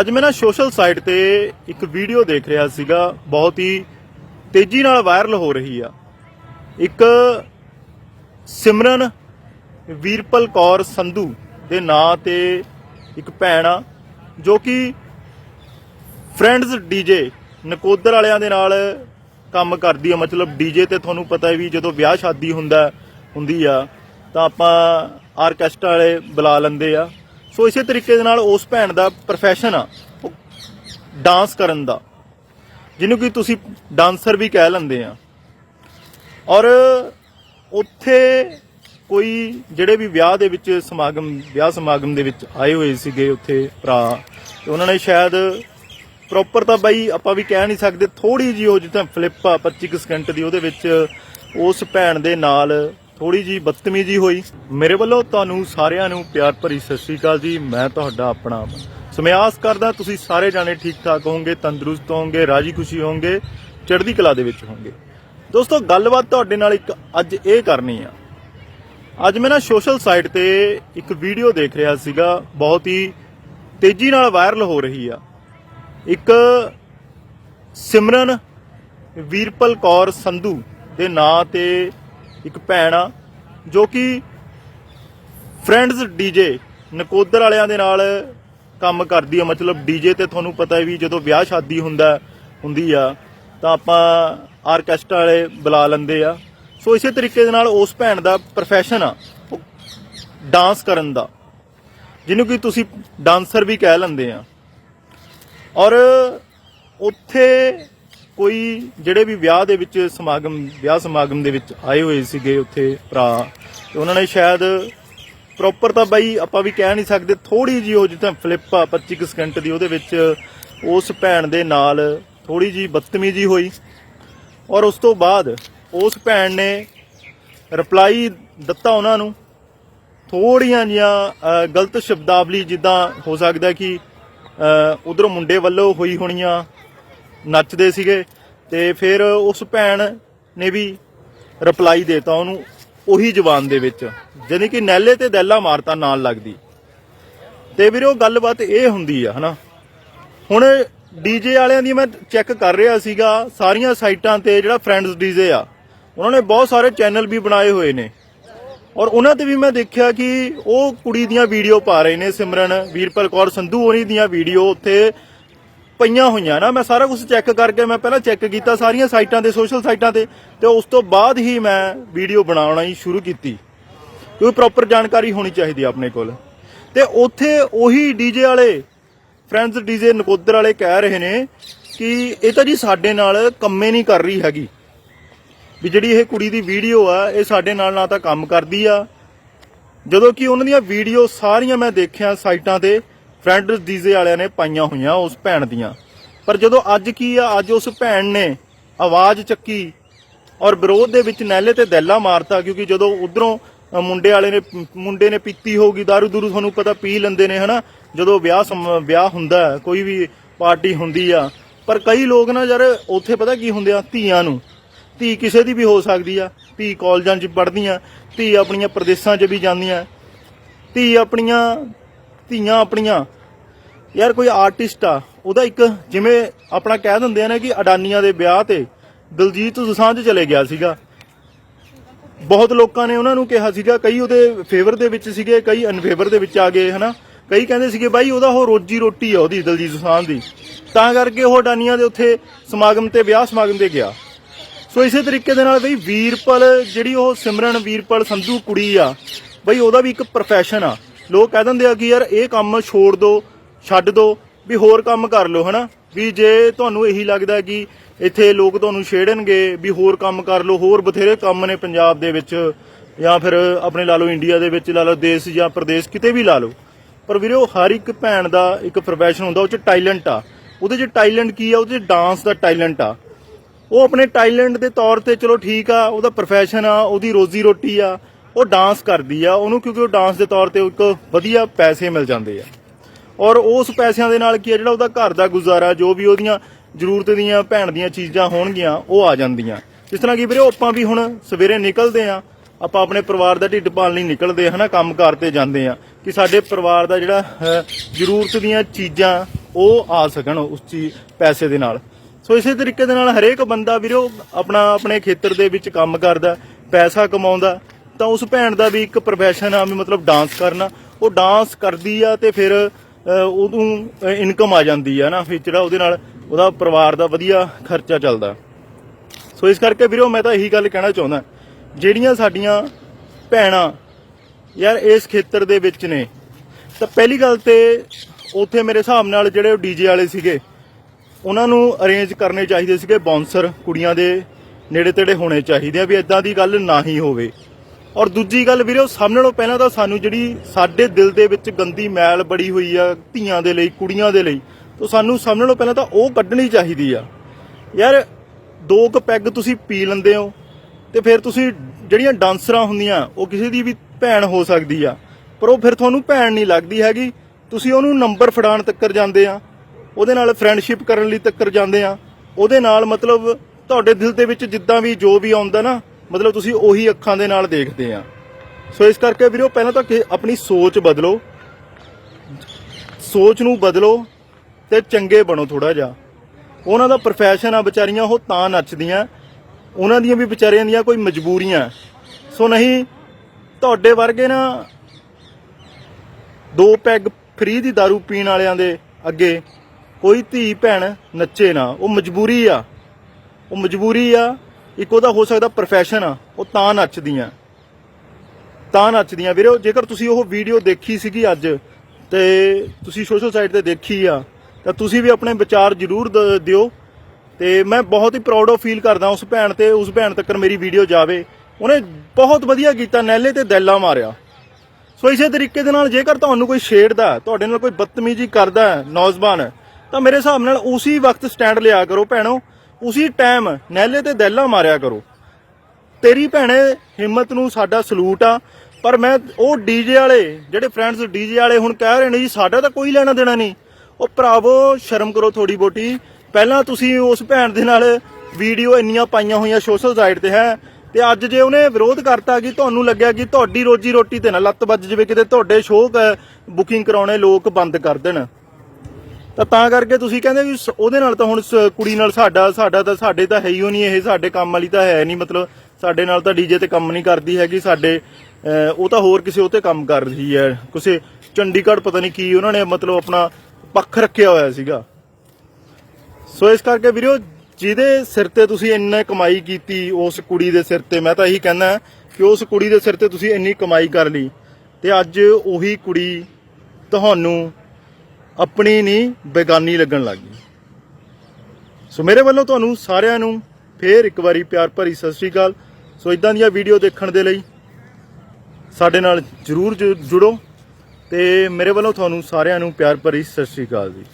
ਅੱਜ ਮੈਂ ਨਾ ਸੋਸ਼ਲ ਸਾਈਟ ਤੇ ਇੱਕ ਵੀਡੀਓ ਦੇਖ ਰਿਹਾ ਸੀਗਾ, ਬਹੁਤ ਹੀ ਤੇਜ਼ੀ ਨਾਲ ਵਾਇਰਲ ਹੋ ਰਹੀ ਆ। ਇੱਕ ਸਿਮਰਨ ਵੀਰਪਲ ਕੌਰ ਸੰਧੂ ਦੇ ਨਾਂ ਤੇ ਇੱਕ ਭੈਣ ਆ, ਜੋ ਕਿ ਫਰੈਂਡਸ ਡੀਜੇ ਨਕੋਦਰ ਵਾਲਿਆਂ ਦੇ ਨਾਲ ਕੰਮ ਕਰਦੀ ਆ। ਮਤਲਬ ਡੀਜੇ ਤੇ ਤੁਹਾਨੂੰ ਪਤਾ ਹੈ ਵੀ ਜਦੋਂ ਵਿਆਹ ਸ਼ਾਦੀ ਹੁੰਦਾ, ਹੁੰਦੀ ਆ, ਤਾਂ ਆਪਾਂ ਆਰਕੈਸਟਰਾ ਵਾਲੇ ਬੁਲਾ ਲੈਂਦੇ ਆ। ਸੋ ਇਸੇ ਤਰੀਕੇ ਦੇ ਨਾਲ ਉਸ ਭੈਣ ਦਾ profession ਆ ਡਾਂਸ ਕਰਨ ਦਾ, ਜਿਹਨੂੰ ਕਿ ਤੁਸੀਂ ਡਾਂਸਰ ਵੀ ਕਹਿ ਲੈਂਦੇ ਆ। ਔਰ ਉੱਥੇ ਕੋਈ ਜਿਹੜੇ ਵੀ ਵਿਆਹ ਦੇ ਵਿੱਚ ਸਮਾਗਮ, ਵਿਆਹ ਸਮਾਗਮ ਦੇ ਵਿੱਚ ਆਏ ਹੋਏ ਸੀਗੇ ਉੱਥੇ ਭਰਾ, ਤੇ ਉਹਨਾਂ ਨੇ ਸ਼ਾਇਦ ਪ੍ਰੋਪਰ ਤਾਂ ਬਾਈ ਆਪਾਂ ਵੀ ਕਹਿ ਨਹੀਂ ਸਕਦੇ ਥੋੜੀ ਜਿਹੀ ਉਹ ਜਿੱਦਾਂ ਫਲਿੱਪ ਆ 25 ਕੁ ਸਕਿੰਟ ਦੀ, ਉਹਦੇ ਵਿੱਚ ਉਸ ਭੈਣ ਦੇ ਨਾਲ ਥੋੜੀ ਜੀ ਬਦਤਮੀਜ਼ੀ ਹੋਈ। ਮੇਰੇ ਵੱਲੋਂ ਤੁਹਾਨੂੰ ਸਾਰਿਆਂ ਨੂੰ ਪਿਆਰ ਭਰੀ ਸਤਿ ਸ਼੍ਰੀ ਅਕਾਲ ਜੀ। ਮੈਂ ਤੁਹਾਡਾ ਆਪਣਾ ਸਮਿਆਸ ਕਰਦਾ, ਤੁਸੀਂ ਸਾਰੇ ਜਾਣੇ ਠੀਕ ਠਾਕ ਹੋਵੋਗੇ, ਤੰਦਰੁਸਤ ਹੋਵੋਗੇ, ਰਾਜੀ ਖੁਸ਼ੀ ਹੋਵੋਗੇ, ਚੜ੍ਹਦੀ ਕਲਾ ਦੇ ਵਿੱਚ ਹੋਵੋਗੇ। ਦੋਸਤੋ, ਗੱਲਬਾਤ ਤੁਹਾਡੇ ਨਾਲ ਇੱਕ ਅੱਜ ਇਹ ਕਰਨੀ ਆ। ਅੱਜ ਮੈਂ ਨਾ ਸੋਸ਼ਲ ਸਾਈਟ ਤੇ ਇੱਕ ਵੀਡੀਓ ਦੇਖ ਰਿਹਾ ਸੀਗਾ। ਬਹੁਤ ਹੀ ਤੇਜ਼ੀ ਨਾਲ ਵਾਇਰਲ ਹੋ ਰਹੀ ਆ। ਇੱਕ ਸਿਮਰਨ ਵੀਰਪਲ ਕੌਰ ਸੰਧੂ ਦੇ ਨਾਂ ਤੇ ਇੱਕ ਭੈਣ ਆ, ਜੋ ਕਿ ਫਰੈਂਡਸ ਡੀਜੇ ਨਕੋਦਰ ਵਾਲਿਆਂ ਦੇ ਨਾਲ ਕੰਮ ਕਰਦੀ ਆ। ਮਤਲਬ ਡੀਜੇ ਤੇ ਤੁਹਾਨੂੰ ਪਤਾ ਹੈ ਵੀ ਜਦੋਂ ਵਿਆਹ ਸ਼ਾਦੀ ਹੁੰਦਾ, ਹੁੰਦੀ ਆ, ਤਾਂ ਆਪਾਂ ਆਰਕੈਸਟਰਾ ਵਾਲੇ ਬੁਲਾ ਲੈਂਦੇ ਆ। ਸੋ ਇਸੇ ਤਰੀਕੇ ਦੇ ਨਾਲ ਉਸ ਭੈਣ ਦਾ profession ਆ, ਉਹ ਡਾਂਸ ਕਰਨ ਦਾ, ਜਿਹਨੂੰ ਕਿ ਤੁਸੀਂ ਡਾਂਸਰ ਵੀ ਕਹਿ ਲੈਂਦੇ ਆ। ਔਰ ਉੱਥੇ ਕੋਈ ਜਿਹੜੇ ਵੀ ਵਿਆਹ ਦੇ ਵਿੱਚ ਸਮਾਗਮ, ਵਿਆਹ ਸਮਾਗਮ ਦੇ ਵਿੱਚ ਆਏ ਹੋਏ ਸੀਗੇ ਉੱਥੇ ਭਰਾ, ਤੇ ਉਹਨਾਂ ਨੇ ਸ਼ਾਇਦ ਪ੍ਰੋਪਰ ਤਾਂ ਬਾਈ ਆਪਾਂ ਵੀ ਕਹਿ ਨਹੀਂ ਸਕਦੇ ਥੋੜੀ ਜਿਹੀ ਉਹ ਜਿੱਦਾਂ ਫਲਿੱਪ ਆ 25 ਕੁ ਸਕਿੰਟ ਦੀ, ਉਹਦੇ ਵਿੱਚ ਉਸ ਭੈਣ ਦੇ ਨਾਲ ਥੋੜੀ ਜਿਹੀ ਬਦਤਮੀਜ਼ੀ ਹੋਈ ਔਰ ਉਸ ਤੋਂ ਬਾਅਦ ਉਸ ਭੈਣ ਨੇ ਰਿਪਲਾਈ ਦਿੱਤਾ ਉਹਨਾਂ ਨੂੰ ਥੋੜੀਆਂ ਜੀਆਂ ਗਲਤ ਸ਼ਬਦਾਵਲੀ ਜਿੱਦਾਂ ਹੋ ਸਕਦਾ ਕਿ ਉਧਰੋਂ ਮੁੰਡੇ ਵੱਲੋਂ ਹੋਈ ਹੋਣੀਆਂ ਨੱਚਦੇ ਸੀਗੇ ਤੇ ਫਿਰ ਉਸ ਭੈਣ ਨੇ ਵੀ ਰਿਪਲਾਈ ਦੇਤਾ ਉਹਨੂੰ ਉਹੀ ਜ਼ੁਬਾਨ ਦੇ ਵਿੱਚ, ਜਾਣੀ ਕਿ ਨੈਲੇ ਤੇ ਦੈਲਾ ਮਾਰਤਾ ਨਾਲ ਲੱਗਦੀ। ਤੇ ਵੀਰੇ ਉਹ ਗੱਲਬਾਤ ਇਹ ਹੁੰਦੀ ਆ, ਹਨਾ? ਹੁਣ ਡੀਜੇ ਵਾਲਿਆਂ ਦੀ ਮੈਂ ਚੈੱਕ ਕਰ ਰਿਹਾ ਸੀਗਾ, ਸਾਰੀਆਂ ਸਾਈਟਾਂ ਤੇ ਜਿਹੜਾ ਫਰੈਂਡਸ ਡੀਜੇ ਆ, ਉਹਨਾਂ ਨੇ ਬਹੁਤ ਸਾਰੇ ਚੈਨਲ ਵੀ ਬਣਾਏ ਹੋਏ ਨੇ। ਔਰ ਉਹਨਾਂ ਤੇ ਵੀ ਮੈਂ ਦੇਖਿਆ ਕਿ ਉਹ ਕੁੜੀ ਦੀਆਂ ਵੀਡੀਓ ਪਾ ਰਹੇ ਨੇ, ਸਿਮਰਨ, ਵੀਰਪਲ ਕੌਰ, ਸੰਧੂ ਹੋਣੀ ਦੀਆਂ ਵੀਡੀਓ ਉੱਥੇ ਪਈਆਂ ਹੋਈਆਂ ਨਾ। ਮੈਂ ਸਾਰਾ ਕੁਝ ਚੈੱਕ ਕਰਕੇ ਮੈਂ ਪਹਿਲਾਂ ਚੈੱਕ ਕੀਤਾ ਸਾਰੀਆਂ ਸਾਈਟਾਂ ਤੇ ਸੋਸ਼ਲ ਸਾਈਟਾਂ ਤੇ। ਤੇ ਉਸ ਤੋਂ ਬਾਅਦ ਹੀ ਮੈਂ ਵੀਡੀਓ ਬਣਾਉਣਾ ਹੀ ਸ਼ੁਰੂ ਕੀਤੀ। ਕਿਉਂਕਿ ਪ੍ਰੋਪਰ ਜਾਣਕਾਰੀ ਹੋਣੀ ਚਾਹੀਦੀ ਆਪਣੇ ਕੋਲ। ਤੇ ਉੱਥੇ ਉਹੀ ਡੀਜੇ ਵਾਲੇ ਫਰੈਂਡਸ ਡੀਜੇ ਨਕੋਦਰ ਵਾਲੇ ਕਹਿ ਰਹੇ ਨੇ ਕਿ ਇਹ ਤਾਂ ਜੀ ਸਾਡੇ ਨਾਲ ਕੰਮੇ ਨਹੀਂ ਕਰ ਰਹੀ ਹੈਗੀ। ਵੀ ਜਿਹੜੀ ਇਹ ਕੁੜੀ ਦੀ ਵੀਡੀਓ ਆ, ਇਹ ਸਾਡੇ ਨਾਲ ਨਾ ਤਾਂ ਕੰਮ ਕਰਦੀ ਆ। ਜਦੋਂ ਕਿ ਉਹਨਾਂ ਦੀਆਂ ਵੀਡੀਓ ਸਾਰੀਆਂ ਮੈਂ ਦੇਖਿਆ ਸਾਈਟਾਂ ਤੇ। ਫਰੈਂਡ ਡੀਜੇ ਵਾਲਿਆਂ ਨੇ ਪਾਈਆਂ ਹੋਈਆਂ ਉਸ ਭੈਣ ਦੀਆਂ। ਪਰ ਜਦੋਂ ਅੱਜ ਕੀ ਆ, ਅੱਜ ਉਸ ਭੈਣ ਨੇ ਆਵਾਜ਼ ਚੱਕੀ ਔਰ ਵਿਰੋਧ ਦੇ ਵਿੱਚ ਨਹਿਲੇ ਤੇ ਦੈਲਾ ਮਾਰਤਾ, ਕਿਉਂਕਿ ਜਦੋਂ ਉਧਰੋਂ ਮੁੰਡੇ ਵਾਲੇ ਨੇ, ਮੁੰਡੇ ਨੇ ਪੀਤੀ ਹੋਊਗੀ दारू ਦੂਰੂ ਤੁਹਾਨੂੰ ਪਤਾ ਪੀ ਲੈਂਦੇ ਨੇ, ਹਨਾ? ਜਦੋਂ ਵਿਆਹ ਸਮ- ਵਿਆਹ ਹੁੰਦਾ, ਕੋਈ ਵੀ ਪਾਰਟੀ ਹੁੰਦੀ ਆ। ਪਰ ਕਈ ਲੋਕ ਨਾ ਯਾਰ, ਉੱਥੇ ਪਤਾ ਕੀ ਹੁੰਦੇ ਆ, ਧੀਆਂ ਨੂੰ। ਧੀ ਕਿਸੇ ਦੀ ਵੀ ਹੋ ਸਕਦੀ ਆ। ਧੀ ਕਾਲਜਾਂ 'ਚ ਪੜ੍ਹਦੀਆਂ, ਧੀ ਆਪਣੀਆਂ ਪ੍ਰਦੇਸ਼ਾਂ 'ਚ ਵੀ ਜਾਂਦੀਆਂ। ਧੀ ਆਪਣੀਆਂ, ਧੀਆਂ ਆਪਣੀਆਂ ਯਾਰ ਕੋਈ ਆਰਟਿਸਟ ਆ, ਉਹਦਾ ਇੱਕ ਜਿਵੇਂ ਆਪਣਾ ਕਹਿ ਦਿੰਦੇ ਆ ਨਾ ਕਿ ਅਡਾਨੀਆਂ ਦੇ ਵਿਆਹ ਤੇ ਦਲਜੀਤ ਦੋਸਾਂਝ ਚਲੇ ਗਿਆ ਸੀਗਾ। ਬਹੁਤ ਲੋਕਾਂ ਨੇ ਉਹਨਾਂ ਨੂੰ ਕਿਹਾ ਸੀਗਾ, ਕਈ ਉਹਦੇ ਫੇਵਰ ਦੇ ਵਿੱਚ ਸੀਗੇ, ਕਈ ਅਨਫੇਵਰ ਦੇ ਵਿੱਚ ਆ ਗਏ, ਹਨਾ? ਕਈ ਕਹਿੰਦੇ ਸੀਗੇ, ਬਾਈ, ਉਹਦਾ ਉਹ ਰੋਜੀ ਰੋਟੀ ਆ ਉਹਦੀ, ਦਲਜੀਤ ਦੋਸਾਂਝ ਦੀ। ਤਾਂ ਕਰਕੇ ਉਹ ਅਡਾਨੀਆਂ ਦੇ ਉੱਥੇ ਸਮਾਗਮ ਤੇ, ਵਿਆਹ ਸਮਾਗਮ ਤੇ ਗਿਆ। ਸੋ ਇਸੇ ਤਰੀਕੇ ਦੇ ਨਾਲ ਬਈ ਵੀਰਪਲ, ਜਿਹੜੀ ਉਹ ਸਿਮਰਨ ਵੀਰਪਲ ਸੰਧੂ ਕੁੜੀ ਆ, ਬਈ ਉਹਦਾ ਵੀ ਇੱਕ profession ਆ। ਲੋਕ ਕਹਿ ਦਿੰਦੇ ਆ ਕਿ ਯਾਰ ਇਹ ਕੰਮ ਛੋੜ ਦੋ ਛੱਡ ਦੋ ਵੀ ਹੋਰ ਕੰਮ ਕਰ ਲਓ, ਹਨਾ? ਵੀ ਜੇ ਤੁਹਾਨੂੰ ਇਹੀ ਲੱਗਦਾ ਕਿ ਇੱਥੇ ਲੋਕ ਤੁਹਾਨੂੰ ਛੇੜਨਗੇ ਵੀ ਹੋਰ ਕੰਮ ਕਰ ਲਓ, ਹੋਰ ਬਥੇਰੇ ਕੰਮ ਨੇ ਪੰਜਾਬ ਦੇ ਵਿੱਚ, ਜਾਂ ਫਿਰ ਆਪਣੇ ਲਾ ਲਓ ਇੰਡੀਆ ਦੇ ਵਿੱਚ, ਲਾ ਲਓ ਦੇਸ਼ ਜਾਂ ਪ੍ਰਦੇਸ਼ ਕਿਤੇ ਵੀ ਲਾ ਲਓ। ਪਰ ਵੀਰੇ ਉਹ ਹਰ ਇੱਕ ਭੈਣ ਦਾ ਇੱਕ ਪ੍ਰੋਫੈਸ਼ਨ ਹੁੰਦਾ, ਉਹ ਚ ਟੈਲੈਂਟ ਆ। ਉਹਦੇ ਚ ਟੈਲੈਂਟ ਕੀ ਆ? ਉਹਦੇ ਚ ਡਾਂਸ ਦਾ ਟੈਲੈਂਟ ਆ। ਉਹ ਆਪਣੇ ਟੈਲੈਂਟ ਦੇ ਤੌਰ ਤੇ ਚਲੋ ਠੀਕ ਆ, ਉਹਦਾ ਪ੍ਰੋਫੈਸ਼ਨ ਆ, ਉਹਦੀ ਰੋਜ਼ੀ ਰੋਟੀ ਆ, ਉਹ ਡਾਂਸ ਕਰਦੀ ਆ। ਉਹਨੂੰ ਕਿਉਂਕਿ ਉਹ ਡਾਂਸ ਦੇ ਤੌਰ ਤੇ ਇੱਕ ਵਧੀਆ ਪੈਸੇ ਮਿਲ ਜਾਂਦੇ ਆ। ਔਰ ਉਸ ਪੈਸਿਆਂ ਦੇ ਨਾਲ ਕੀ ਆ ਜਿਹੜਾ ਉਹਦਾ ਘਰ ਦਾ ਗੁਜ਼ਾਰਾ, ਜੋ ਵੀ ਉਹਦੀਆਂ ਜ਼ਰੂਰਤ ਦੀਆਂ ਭੈਣ ਦੀਆਂ ਚੀਜ਼ਾਂ ਹੋਣਗੀਆਂ, ਉਹ ਆ ਜਾਂਦੀਆਂ। ਜਿਸ ਤਰ੍ਹਾਂ ਕਿ ਵੀਰੇ, ਆਪਾਂ ਵੀ ਹੁਣ ਸਵੇਰੇ ਨਿਕਲਦੇ ਆ ਆਪਾਂ ਆਪਣੇ ਪਰਿਵਾਰ ਦਾ ਢਿੱਡ ਪਾਲਣ ਲਈ ਨਿਕਲਦੇ ਆ ਹਨਾ ਕੰਮਕਾਰ ਤੇ ਜਾਂਦੇ ਆ ਕਿ ਸਾਡੇ ਪਰਿਵਾਰ ਦਾ ਜਿਹੜਾ ਜ਼ਰੂਰਤ ਦੀਆਂ ਚੀਜ਼ਾਂ, ਉਹ ਆ ਸਕਣ ਉਸ ਚੀ, ਪੈਸੇ ਦੇ ਨਾਲ। ਸੋ ਇਸੇ ਤਰੀਕੇ ਦੇ ਨਾਲ ਹਰੇਕ ਬੰਦਾ ਵੀਰੋ, ਆਪਣਾ, ਆਪਣੇ ਖੇਤਰ ਦੇ ਵਿੱਚ ਕੰਮ ਕਰਦਾ, ਪੈਸਾ ਕਮਾਉਂਦਾ, ਤਾਂ ਉਸ ਭੈਣ ਦਾ ਵੀ ਇੱਕ ਪ੍ਰੋਫੈਸ਼ਨ ਆ, ਵੀ ਮਤਲਬ ਡਾਂਸ ਕਰਨਾ। ਉਹ ਡਾਂਸ ਕਰਦੀ ਆ ਤੇ ਫਿਰ ਅਹ, ਉਹਨੂੰ ਇਨਕਮ ਆ ਜਾਂਦੀ ਆ ਨਾ ਫਿਰ ਜਿਹੜਾ ਉਹਦੇ ਨਾਲ ਉਹਦਾ ਪਰਿਵਾਰ ਦਾ ਵਧੀਆ ਖਰਚਾ ਚੱਲਦਾ। ਸੋ ਇਸ ਕਰਕੇ ਵੀਰੋ ਮੈਂ ਤਾਂ ਇਹੀ ਗੱਲ ਕਹਿਣਾ ਚਾਹੁੰਦਾ ਜਿਹੜੀਆਂ ਸਾਡੀਆਂ ਭੈਣਾਂ ਯਾਰ ਇਸ ਖੇਤਰ ਦੇ ਵਿੱਚ ਨੇ ਤਾਂ ਪਹਿਲੀ ਗੱਲ ਤੇ ਉੱਥੇ ਮੇਰੇ ਹਿਸਾਬ ਨਾਲ ਜਿਹੜੇ ਡੀਜੇ ਵਾਲੇ ਸੀਗੇ ਉਹਨਾਂ ਨੂੰ ਅਰੇਂਜ ਕਰਨੇ ਚਾਹੀਦੇ ਸੀਗੇ ਬਾਉਂਸਰ ਕੁੜੀਆਂ ਦੇ ਨੇੜੇ ਤੇੜੇ ਹੋਣੇ ਚਾਹੀਦੇ ਆ ਵੀ ਇਦਾਂ ਦੀ ਗੱਲ ਨਾ ਹੀ ਹੋਵੇ। ਔਰ ਦੂਜੀ ਗੱਲ ਵੀਰੇ ਉਹ ਸਭ ਨਾਲੋਂ ਪਹਿਲਾਂ ਤਾਂ ਸਾਨੂੰ ਜਿਹੜੀ ਸਾਡੇ ਦਿਲ ਦੇ ਵਿੱਚ ਗੰਦੀ ਮੈਲ ਬੜੀ ਹੋਈ ਆ ਧੀਆਂ ਦੇ ਲਈ, ਕੁੜੀਆਂ ਦੇ ਲਈ, ਤਾਂ ਸਾਨੂੰ ਸਭ ਨਾਲੋਂ ਪਹਿਲਾਂ ਤਾਂ ਉਹ ਕੱਢਣੀ ਚਾਹੀਦੀ ਆ। ਯਾਰ, ਦੋ ਕੁ ਪੈਗ ਤੁਸੀਂ ਪੀ ਲੈਂਦੇ ਹੋ, ਤੇ ਫਿਰ ਤੁਸੀਂ ਜਿਹੜੀਆਂ ਡਾਂਸਰਾਂ ਹੁੰਦੀਆਂ, ਉਹ ਕਿਸੇ ਦੀ ਵੀ ਭੈਣ ਹੋ ਸਕਦੀ ਆ, ਪਰ ਉਹ ਫਿਰ ਤੁਹਾਨੂੰ ਭੈਣ ਨਹੀਂ ਲੱਗਦੀ ਹੈਗੀ। ਤੁਸੀਂ ਉਹਨੂੰ ਨੰਬਰ ਫੜਾਉਣ ਤੱਕਰ ਜਾਂਦੇ ਆ, ਉਹਦੇ ਨਾਲ ਫਰੈਂਡਸ਼ਿਪ ਕਰਨ ਲਈ ਤੱਕਰ ਜਾਂਦੇ ਆ, ਉਹਦੇ ਨਾਲ ਮਤਲਬ ਤੁਹਾਡੇ ਦਿਲ ਦੇ ਵਿੱਚ ਜਿੱਦਾਂ ਵੀ ਜੋ ਵੀ ਆਉਂਦਾ ਨਾ ਮਤਲਬ ਤੁਸੀਂ ਉਹੀ ਅੱਖਾਂ ਦੇ ਨਾਲ ਦੇਖਦੇ ਆ। ਸੋ ਇਸ ਕਰਕੇ ਵੀਰੋ, ਪਹਿਲਾਂ ਤਾਂ ਕਿ ਆਪਣੀ ਸੋਚ ਬਦਲੋ। ਸੋਚ ਨੂੰ ਬਦਲੋ ਤੇ ਚੰਗੇ ਬਣੋ ਥੋੜਾ ਜਿਹਾ। ਉਹਨਾਂ ਦਾ ਪ੍ਰੋਫੈਸ਼ਨ ਆ ਵਿਚਾਰੀਆਂ, ਉਹ ਤਾਂ ਨੱਚਦੀਆਂ। ਉਹਨਾਂ ਦੀਆਂ ਵੀ ਵਿਚਾਰਿਆਂ ਦੀਆਂ ਕੋਈ ਮਜਬੂਰੀਆਂ। ਸੋ ਨਹੀਂ, ਤੁਹਾਡੇ ਵਰਗੇ ਨਾ ਦੋ ਪੈਗ ਫ੍ਰੀ ਦੀ दारू ਪੀਣ ਵਾਲਿਆਂ ਦੇ ਅੱਗੇ ਕੋਈ ਧੀ ਭੈਣ ਨੱਚੇ ਨਾ। ਉਹ ਮਜਬੂਰੀ ਆ। ਉਹ ਮਜਬੂਰੀ ਆ ਇੱਕ ਉਹਦਾ ਹੋ ਸਕਦਾ ਪ੍ਰੋਫੈਸ਼ਨ ਆ, ਉਹ ਤਾਂ ਨੱਚਦੀਆਂ। ਤਾਂ ਨੱਚਦੀਆਂ। ਵੀਰੋ, ਜੇਕਰ ਤੁਸੀਂ ਉਹ ਵੀਡੀਓ ਦੇਖੀ ਸੀਗੀ ਅੱਜ ਤੇ ਤੁਸੀਂ ਸੋਸ਼ਲ ਸਾਈਟ ਤੇ ਦੇਖੀ ਆ, ਤਾਂ ਤੁਸੀਂ ਵੀ ਆਪਣੇ ਵਿਚਾਰ ਜ਼ਰੂਰ ਦਿਓ। ਤੇ ਮੈਂ ਬਹੁਤ ਹੀ ਪ੍ਰਾਊਡ ਆਫ ਫੀਲ ਕਰਦਾ ਉਸ ਭੈਣ ਤੇ, ਉਸ ਭੈਣ ਤੱਕ ਮੇਰੀ ਵੀਡੀਓ ਜਾਵੇ। ਉਹਨੇ ਬਹੁਤ ਵਧੀਆ ਕੀਤਾ, ਨੈਲੇ ਤੇ ਦੈਲਾ ਮਾਰਿਆ। ਸੋ ਇਸੇ ਤਰੀਕੇ ਦੇ ਨਾਲ ਜੇਕਰ ਤੁਹਾਨੂੰ ਕੋਈ ਛੇੜਦਾ, ਤੁਹਾਡੇ ਨਾਲ ਕੋਈ ਬਦਤਮੀਜ਼ੀ ਕਰਦਾ, ਨੌਜਵਾਨ, ਤਾਂ ਮੇਰੇ ਹਿਸਾਬ ਨਾਲ ਉਸੇ ਵਕਤ ਸਟੈਂਡ ਲਿਆ ਕਰੋ ਭੈਣੋ। ਉਸੇ ਟਾਈਮ ਨਹਿਲੇ ਤੇ ਦੈਲਾ ਮਾਰਿਆ ਕਰੋ। ਤੇਰੀ ਭੈਣੇ ਹਿੰਮਤ ਨੂੰ ਸਾਡਾ ਸਲੂਟ ਆ, ਪਰ ਮੈਂ ਉਹ ਡੀਜੇ ਵਾਲੇ, ਜਿਹੜੇ ਫਰੈਂਡਸ ਡੀਜੇ ਵਾਲੇ ਹੁਣ ਕਹਿ ਰਹੇ ਨੇ ਜੀ, ਸਾਡਾ ਤਾਂ ਕੋਈ ਲੈਣਾ ਦੇਣਾ ਨਹੀਂ। ਉਹ ਭਰਾਵੋ, ਸ਼ਰਮ ਕਰੋ ਥੋੜੀ ਬੋਟੀ। ਪਹਿਲਾਂ ਤੁਸੀਂ ਉਸ ਭੈਣ ਦੇ ਨਾਲ ਵੀਡੀਓ ਇੰਨੀਆਂ ਪਾਈਆਂ ਹੋਈਆਂ ਸੋਸ਼ਲ ਸਾਈਟ ਤੇ ਹੈ, ਤੇ ਅੱਜ ਜੇ ਉਹਨੇ ਵਿਰੋਧ ਕਰਤਾ ਕਿ ਤੁਹਾਨੂੰ ਲੱਗਿਆ ਕਿ ਤੁਹਾਡੀ ਰੋਜੀ ਰੋਟੀ ਤੇ ਨਾ ਲੱਤ ਵੱਜ ਜਾਵੇ, ਕਿਤੇ ਤੁਹਾਡੇ ਸ਼ੋਅ ਬੁਕਿੰਗ ਕਰਾਉਣੇ ਲੋਕ ਬੰਦ ਕਰ ਦੇਣ। ਤਾਂ ਤਾਂ ਕਰਕੇ ਤੁਸੀਂ ਕਹਿੰਦੇ ਵੀ ਸ- ਉਹਦੇ ਨਾਲ ਤਾਂ ਹੁਣ ਸ- ਕੁੜੀ ਨਾਲ ਸਾਡਾ ਸਾਡਾ ਤਾਂ ਸਾਡੇ ਤਾਂ ਹੈ ਹੀ ਉਹ ਨਹੀਂ ਇਹ ਸਾਡੇ ਕੰਮ ਵਾਲੀ ਤਾਂ ਹੈ ਨਹੀਂ ਮਤਲਬ ਸਾਡੇ ਨਾਲ ਤਾਂ ਡੀਜੇ ਤੇ ਕੰਮ ਨਹੀਂ ਕਰਦੀ ਹੈਗੀ ਸਾਡੇ ਅਹ, ਉਹ ਤਾਂ ਹੋਰ ਕਿਸੇ ਉਤੇ ਕੰਮ ਕਰ ਰਹੀ ਹੈ। ਕਿਸੇ ਚੰਡੀਗੜ੍ਹ ਪਤਾ ਨਹੀਂ ਕੀ ਉਹਨਾਂ ਨੇ ਮਤਲਬ ਆਪਣਾ ਪੱਖ ਰੱਖਿਆ ਹੋਇਆ ਸੀਗਾ। ਸੋ ਇਸ ਕਰਕੇ ਵੀਰੋ ਜਿਹਦੇ ਸਿਰ ਤੇ ਤੁਸੀਂ ਇੰਨਾ ਕਮਾਈ ਕੀਤੀ ਉਸ ਕੁੜੀ ਦੇ ਸਿਰ ਤੇ ਮੈਂ ਤਾਂ ਇਹੀ ਕਹਿੰਦਾ ਕਿ ਉਸ ਕੁੜੀ ਦੇ ਸਿਰ ਤੇ ਤੁਸੀਂ ਇੰਨੀ ਕਮਾਈ ਕਰ ਲਈ ਤੇ ਅੱਜ ਉਹੀ ਕੁੜੀ ਤੁਹਾਨੂੰ ਆਪਣੀ ਨਹੀਂ, ਬੇਗਾਨੀ ਲੱਗਣ ਲੱਗ ਗਈ। ਸੋ ਮੇਰੇ ਵੱਲੋਂ ਤੁਹਾਨੂੰ ਸਾਰਿਆਂ ਨੂੰ ਫੇਰ ਇੱਕ ਵਾਰੀ ਪਿਆਰ ਭਰੀ ਸਤਿ ਸ਼੍ਰੀ ਅਕਾਲ। ਸੋ ਇਦਾਂ ਦੀਆਂ ਵੀਡੀਓ ਦੇਖਣ ਦੇ ਲਈ ਸਾਡੇ ਨਾਲ ਜਰੂਰ ਜੁੜੋ ਤੇ ਮੇਰੇ ਵੱਲੋਂ ਤੁਹਾਨੂੰ ਸਾਰਿਆਂ ਨੂੰ ਪਿਆਰ ਭਰੀ ਸਤਿ ਸ਼੍ਰੀ ਅਕਾਲ ਜੀ।